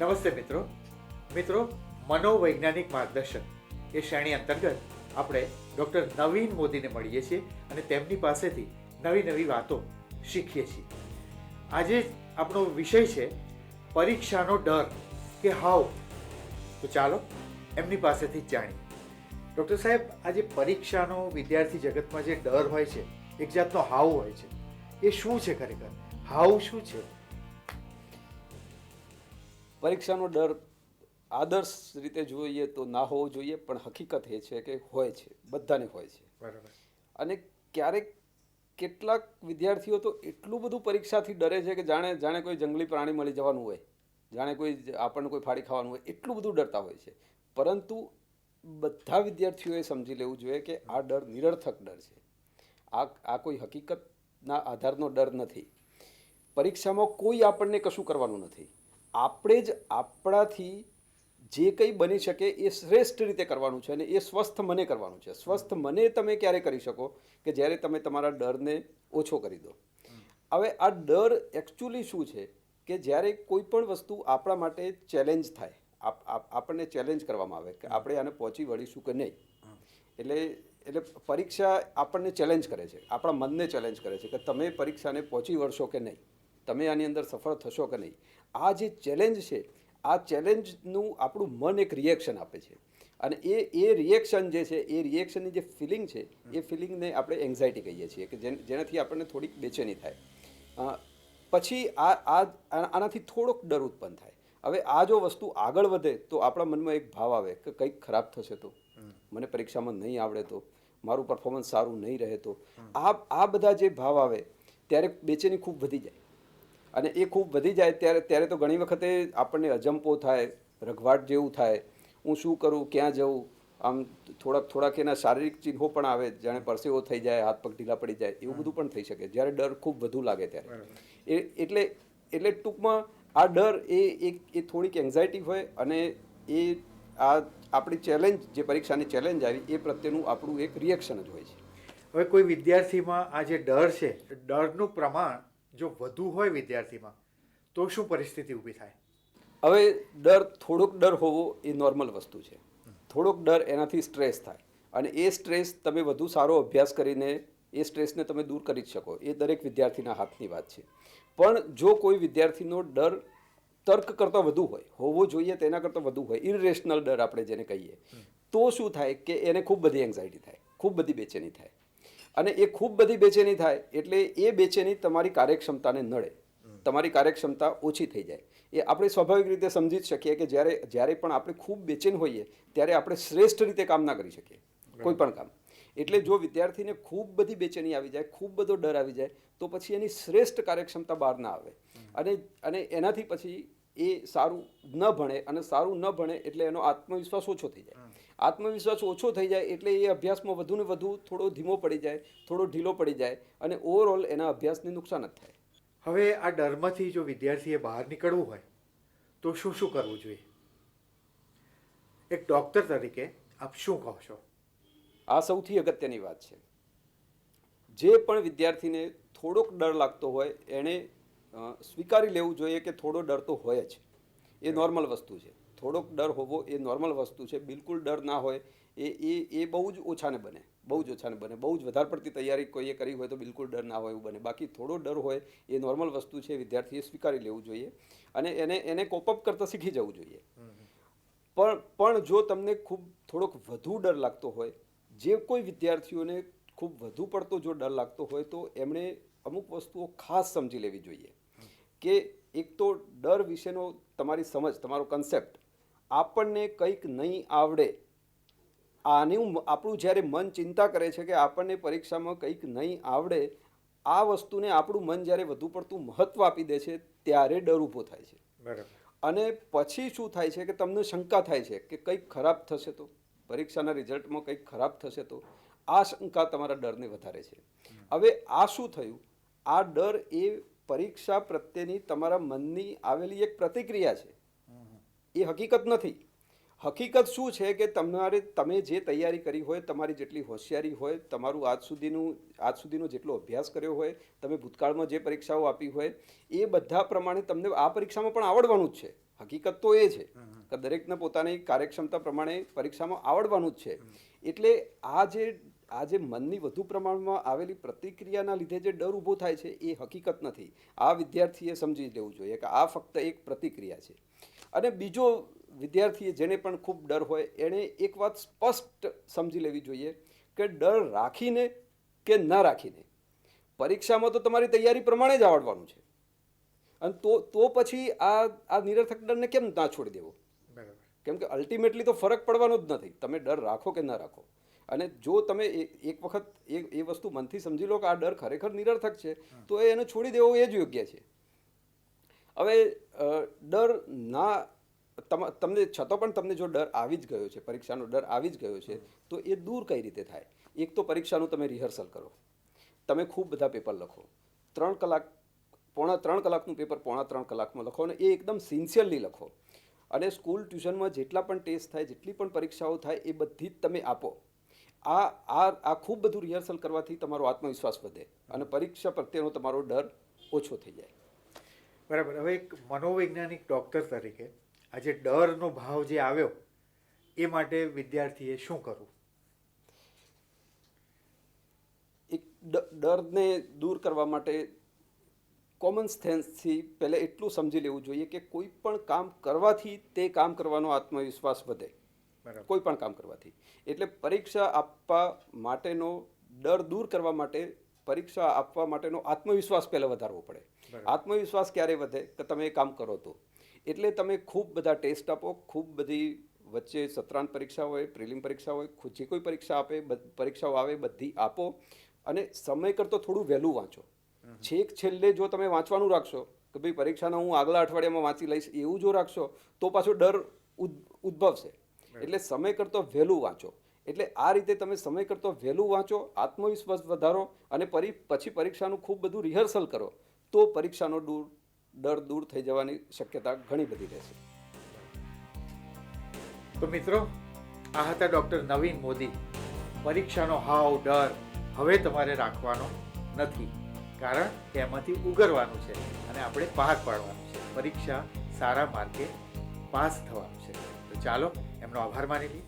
નમસ્તે મિત્રો. મિત્રો, મનોવૈજ્ઞાનિક માર્ગદર્શન એ શ્રેણી અંતર્ગત આપણે ડૉક્ટર નવીન મોદીને મળીએ છીએ અને તેમની પાસેથી નવી નવી વાતો શીખીએ છીએ. આજે આપણો વિષય છે પરીક્ષાનો ડર કે હાવ. તો ચાલો એમની પાસેથી જાણીએ. ડૉક્ટર સાહેબ, આજે પરીક્ષાનો વિદ્યાર્થી જગતમાં જે ડર હોય છે, એક જાતનો હાવ હોય છે, એ શું છે ખરેખર? હાવ શું છે? પરીક્ષાનો ડર આદર્શ રીતે જોઈએ તો ના હોવો જોઈએ પણ હકીકત એ છે કે હોય છે બધાને હોય છે. બરાબર. અને ક્યારેક કેટલાક વિદ્યાર્થીઓ તો એટલું બધું પરીક્ષાથી ડરે છે કે જાણે જાણે કોઈ જંગલી પ્રાણી મળી જવાનું હોય જાણે કોઈ આપણને કોઈ ફાડી ખાવાનું હોય એટલું બધું ડરતા હોય છે. પરંતુ બધા વિદ્યાર્થીઓએ સમજી લેવું જોઈએ કે આ ડર નિરર્થક ડર છે. આ આ કોઈ હકીકતના આધારનો ડર નથી. પરીક્ષામાં કોઈ આપણને કશું કરવાનું નથી. આપણે જ આપણાથી જે કંઈ બની શકે એ શ્રેષ્ઠ રીતે કરવાનું છે અને એ સ્વસ્થ મને કરવાનું છે. સ્વસ્થ મને તમે ક્યારે કરી શકો કે જ્યારે તમે તમારા ડરને ઓછો કરી દો. હવે આ ડર એકચ્યુઅલી શું છે કે જ્યારે કોઈ પણ વસ્તુ આપણા માટે ચેલેન્જ થાય, આપ- આપ- આપણને ચેલેન્જ કરવામાં આવે કે આપણે આને પહોંચી વળીશું કે નહીં. એટલે એટલે પરીક્ષા આપણને ચેલેન્જ કરે છે. આપણા મનને ચેલેન્જ કરે છે કે તમે પરીક્ષાને પહોંચી વળશો કે નહીં. તમે આની અંદર સફળ થશો કે નહીં? આ જે ચેલેન્જ છે આ ચેલેન્જનું આપણું મન એક રિએક્શન આપે છે. અને એ એ રિએક્શન જે છે એ રિએક્શનની જે ફિલિંગ છે એ ફિલિંગને આપણે એન્ઝાયટી કહીએ છીએ કે જેન- જેનાથી આપણને થોડીક બેચેની થાય. પછી આ આ આ- આનાથી થોડોક ડર ઉત્પન્ન થાય. હવે આ જો વસ્તુ આગળ વધે તો આપણા મનમાં એક ભાવ આવે કે કંઈક ખરાબ થશે તો. મને પરીક્ષામાં નહીં આવડે તો. મારું પરફોર્મન્સ સારું નહીં રહે તો. આ આ બધા જે ભાવ આવે ત્યારે બેચેની ખૂબ વધી જાય. અને એ ખૂબ વધી જાય ત્યારે ત્યારે તો ઘણી વખતે આપણને અજંપો થાય રઘવાટ જેવું થાય. હું શું કરું ક્યાં જવું? આમ થોડાક થોડાક એના શારીરિક ચિહ્નો પણ આવે જાણે પરસેવો થઈ જાય હાથ પગ ઢીલા પડી જાય એવું બધું પણ થઈ શકે જ્યારે ડર ખૂબ વધુ લાગે ત્યારે. એ એટલે એટલે ટૂંકમાં આ ડર એ એક એ થોડીક એન્ઝાયટી હોય અને એ આ આપણી ચેલેન્જ જે પરીક્ષાની ચેલેન્જ આવી એ પ્રત્યેનું આપણું એક રિએક્શન જ હોય છે. હવે કોઈ વિદ્યાર્થીમાં આ જે ડર છે ડરનું પ્રમાણ જો વધુ હોય વિદ્યાર્થીમાં, તો શું પરિસ્થિતિ ઊભી થાય? હવે ડર, થોડોક ડર હોવો એ નોર્મલ વસ્તુ છે. થોડોક ડર એનાથી સ્ટ્રેસ થાય. અને એ સ્ટ્રેસ તમે વધુ સારો અભ્યાસ કરીને એ સ્ટ્રેસને તમે દૂર કરી જ શકો. એ દરેક વિદ્યાર્થીના હાથની વાત છે. પણ જો કોઈ વિદ્યાર્થીનો ડર તર્ક કરતાં વધુ હોય, હોવો જોઈએ તેના કરતાં વધુ હોય ઇરેશનલ ડર આપણે જેને કહીએ, તો શું થાય કે એને ખૂબ બધી એન્ઝાયટી થાય, ખૂબ બધી બેચેની થાય. અને એ ખૂબ બધી બેચેની થાય એટલે એ બેચેની તમારી કાર્યક્ષમતાને નડે. તમારી કાર્યક્ષમતા ઓછી થઈ જાય. એ આપણે સ્વાભાવિક રીતે સમજી જ શકીએ કે જ્યારે જ્યારે પણ આપણે ખૂબ બેચેન હોઈએ ત્યારે આપણે શ્રેષ્ઠ રીતે કામ ના કરી શકીએ. કોઈ પણ કામ. એટલે જો વિદ્યાર્થીને ખૂબ બધી બેચેની આવી જાય ખૂબ બધો ડર આવી જાય તો પછી એની શ્રેષ્ઠ કાર્યક્ષમતા બહાર ના આવે. અને અને એનાથી પછી એ સારું ન ભણે અને સારું ન ભણે એટલે એનો આત્મવિશ્વાસ ઓછો થઈ જાય. આત્મવિશ્વાસ ઓછો થઈ જાય એટલે એ અભ્યાસમાં વધુ ને વધુ થોડો ધીમો પડી જાય થોડો ઢીલો પડી જાય અને ઓવરઓલ એના અભ્યાસને નુકસાન જ થાય. હવે આ ડરમાંથી જો વિદ્યાર્થીએ બહાર નીકળવું હોય તો શું શું કરવું જોઈએ? એક ડૉક્ટર તરીકે આપ શું કહો છો? આ સૌથી અગત્યની વાત છે. જે પણ વિદ્યાર્થીને થોડોક ડર લાગતો હોય એણે સ્વીકારી લેવું જોઈએ કે થોડો ડર તો હોય જ. એ નોર્મલ વસ્તુ છે. થોડોક ડર હોવો એ નોર્મલ વસ્તુ છે, બિલકુલ ડર ના હોય, એ એ એ બહુ જ ઓછાને બને, બહુ જ ઓછાને બને, બહુ જ વધારે પડતી તૈયારી કોઈએ કરી હોય તો બિલકુલ ડર ના હોય એવું બને. બાકી થોડો ડર હોય એ નોર્મલ વસ્તુ છે, વિદ્યાર્થીએ સ્વીકારી લેવું જોઈએ અને એને એને કોપઅપ કરતાં શીખી જવું જોઈએ. પણ પણ જો તમને ખૂબ, થોડોક વધુ ડર લાગતો હોય, જે કોઈ વિદ્યાર્થીઓને ખૂબ વધુ પડતો જો ડર લાગતો હોય તો એમણે અમુક વસ્તુઓ ખાસ સમજી લેવી જોઈએ. કે એક તો ડર વિશેનો તમારી સમજ, તમારો કન્સેપ્ટ આપણને કંઈક નહીં આવડે. આનું આપણું જ્યારે મન ચિંતા કરે છે કે આપણને પરીક્ષામાં કંઈક નહીં આવડે આ વસ્તુને આપણું મન જ્યારે વધુ પડતું મહત્ત્વ આપી દે છે ત્યારે ડર ઊભો થાય છે. બરાબર. અને પછી શું થાય છે કે તમને શંકા થાય છે કે કંઈક ખરાબ થશે તો પરીક્ષાના રિઝલ્ટમાં કંઈક ખરાબ થશે તો આ શંકા તમારા ડરને વધારે છે. હવે આ શું થયું? આ ડર એ પરીક્ષા પ્રત્યેની તમારા મનની આવેલી એક પ્રતિક્રિયા છે. એ હકીકત નથી. હકીકત શું છે કે તમારે, તમે જે તૈયારી કરી હોય, તમારી જેટલી હોશિયારી હોય, તમારું આજ સુધીનું, આજ સુધીનો જેટલો અભ્યાસ કર્યો હોય, તમે ભૂતકાળમાં જે પરીક્ષાઓ આપી હોય, એ બધા પ્રમાણે તમને આ પરીક્ષામાં પણ આવડવાનું જ છે. હકીકત તો એ છે કે દરેકને પોતાની કાર્યક્ષમતા પ્રમાણે પરીક્ષામાં આવડવાનું જ છે. એટલે આ જે આ જે મનની વધુ પ્રમાણમાં આવેલી પ્રતિક્રિયાના લીધે જે ડર ઊભો થાય છે, એ હકીકત નથી. આ વિદ્યાર્થીએ સમજી લેવું જોઈએ કે આ ફક્ત એક પ્રતિક્રિયા છે. અને બીજો વિદ્યાર્થીએ જેને પણ ખૂબ ડર હોય એણે એક વાત સ્પષ્ટ સમજી લેવી જોઈએ કે ડર રાખીને કે ન રાખીને. પરીક્ષામાં તો તમારી તૈયારી પ્રમાણે જ આવડવાનું છે. અને તો તો પછી આ આ નિરર્થક ડરને કેમ ના છોડી દેવો? બરાબર. કેમ કે અલ્ટિમેટલી તો ફરક પડવાનો જ નથી. તમે ડર રાખો કે ન રાખો? અને જો તમે એક વખત એ એ વસ્તુ મનથી સમજી લો કે આ ડર ખરેખર નિરર્થક છે તો એને છોડી દેવો એ જ યોગ્ય છે. હવે ડર ના, તમ- તમને, છતાં પણ તમને જો ડર આવી જ ગયો છે, પરીક્ષાનો ડર આવી જ ગયો છે, તો એ દૂર કઈ રીતે થાય? એક તો પરીક્ષાનું તમે રિહર્સલ કરો. તમે ખૂબ બધા પેપર લખો. ત્રણ કલાક, પોણા ત્રણ કલાકનું પેપર પોણા ત્રણ કલાકમાં લખો અને એ એકદમ સિન્સિયરલી લખો. અને સ્કૂલ ટ્યુશનમાં જેટલા પણ ટેસ્ટ થાય, જેટલી પણ પરીક્ષાઓ થાય, એ બધી જ તમે આપો. આ આ આ ખૂબ બધું રિહર્સલ કરવાથી તમારો આત્મવિશ્વાસ વધે અને પરીક્ષા પ્રત્યેનો તમારો ડર ઓછો થઈ જાય. બરાબર. હવે એક મનોવૈજ્ઞાનિક ડૉક્ટર તરીકે આજે ડરનો ભાવ જે આવ્યો એ માટે વિદ્યાર્થીએ શું કરવું? એક ડરને દૂર કરવા માટે કોમન સેન્સથી પહેલાં એટલું સમજી લેવું જોઈએ કે કોઈ પણ કામ કરવાથી તે કામ કરવાનો આત્મવિશ્વાસ વધે. બરાબર. કોઈ પણ કામ કરવાથી. એટલે પરીક્ષા આપવા માટેનો ડર દૂર કરવા માટે પરીક્ષા આપવા માટેનો આત્મવિશ્વાસ પહેલાં વધારવો પડે. આત્મવિશ્વાસ ક્યારે વધે? કે તમે એ કામ કરો તો. એટલે તમે ખૂબ બધા ટેસ્ટ આપો ખૂબ બધી વચ્ચે સત્રાંત પરીક્ષા હોય પ્રિલિમ પરીક્ષા હોય જે કોઈ પરીક્ષા આપે પરીક્ષાઓ આવે બધી આપો અને સમય કરતો થોડું વહેલું વાંચો. છેક છેલ્લે જો તમે વાંચવાનું રાખશો કે ભાઈ પરીક્ષાના હું આગલા અઠવાડિયામાં વાંચી લઈશ એવું જો રાખશો તો પાછો ડર ઉદ- ઉદ્ભવશે. એટલે સમય કરતો વહેલું વાંચો. એટલે આ રીતે તમે સમય કરતો વહેલું વાંચો, આત્મવિશ્વાસ વધારો અને પરી, પછી પરીક્ષાનું ખૂબ બધું રિહર્સલ કરો, તો પરીક્ષાનો દૂર, ડર દૂર થઈ જવાની શક્યતા ઘણી બધી રહેશે. તો મિત્રો, આ હતા ડૉક્ટર નવીન મોદી. પરીક્ષાનો હાવ, ડર હવે તમારે રાખવાનો નથી, કારણ કે એમાંથી ઉગરવાનું છે અને આપણે પાર પાડવાનું છે. પરીક્ષા સારા માર્કે પાસ થવાનું છે. તો ચાલો, એમનો આભાર માની લઈએ.